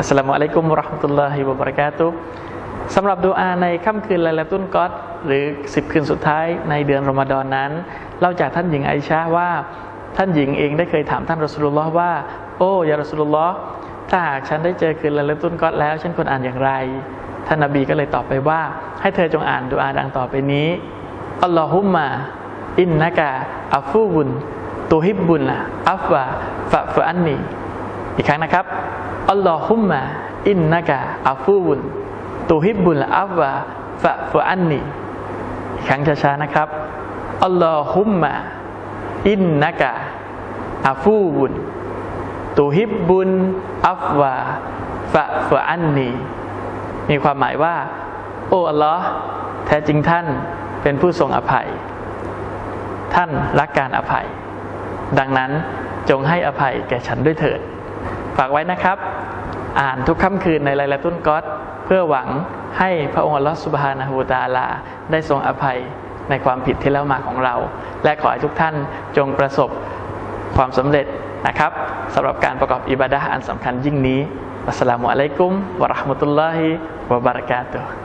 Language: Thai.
อัสลามุอะลัยกุมราะห์มตุลลอฮิวะบะเราะกาตุสำหรับดูอาในค่ำคืนไลลาตุนกอดหรือ 10 คืนสุดท้ายในเดือนรอมฎอนนั้นเล่าจากท่านหญิงไอชาว่า ท่านหญิงเองได้เคยถามท่านรอสุลลอฮ์ว่า โอ้ยารอสุลลอฮ์ถ้าหากฉันได้เจอคืนไลลาตุนกอดแล้ว ฉันควรอ่านอย่างไร ท่านนบีก็เลยตอบไปว่า ให้เธอจงอ่านดูอาดังต่อไปนี้อัลลอฮุมมาอินนะกะอัฟฟูบุนตูฮิบบุนละอัฟวะฟะฟะอันนีอีกครั้งนะครับ อัลลอฮุมมาอินนะกะอัฟฟูบุนตูฮิบบุลอัฟวะฟะฟะอันนีครั้งช้าๆนะครับอัลลอฮุมมาอินนะกะอัฟฟูบุนตูฮิบบุนอัฟวะฟะฟะอันนีมีความหมายว่า โอ้อัลลอฮ์แท้จริงท่านเป็นผู้ทรงอภัย ท่านรักการอภัย ดังนั้นจงให้อภัยแก่ฉันด้วยเถิด ฝากไว้นะครับ อ่านทุกค่ำคืนในไลลาตุนกอตเพื่อหวังให้พระองค์ลอสุบฮานะฮูตาลา ได้ทรงอภัยในความผิดที่แล้วมาของเรา และขอให้ทุกท่านจงประสบความสำเร็จนะครับสำหรับการประกอบอิบาดะห์อันสำคัญยิ่งนี้อัสสลามุอะลัยกุมวะราะห์มะตุลลอฮิวะบารากาตุฮ์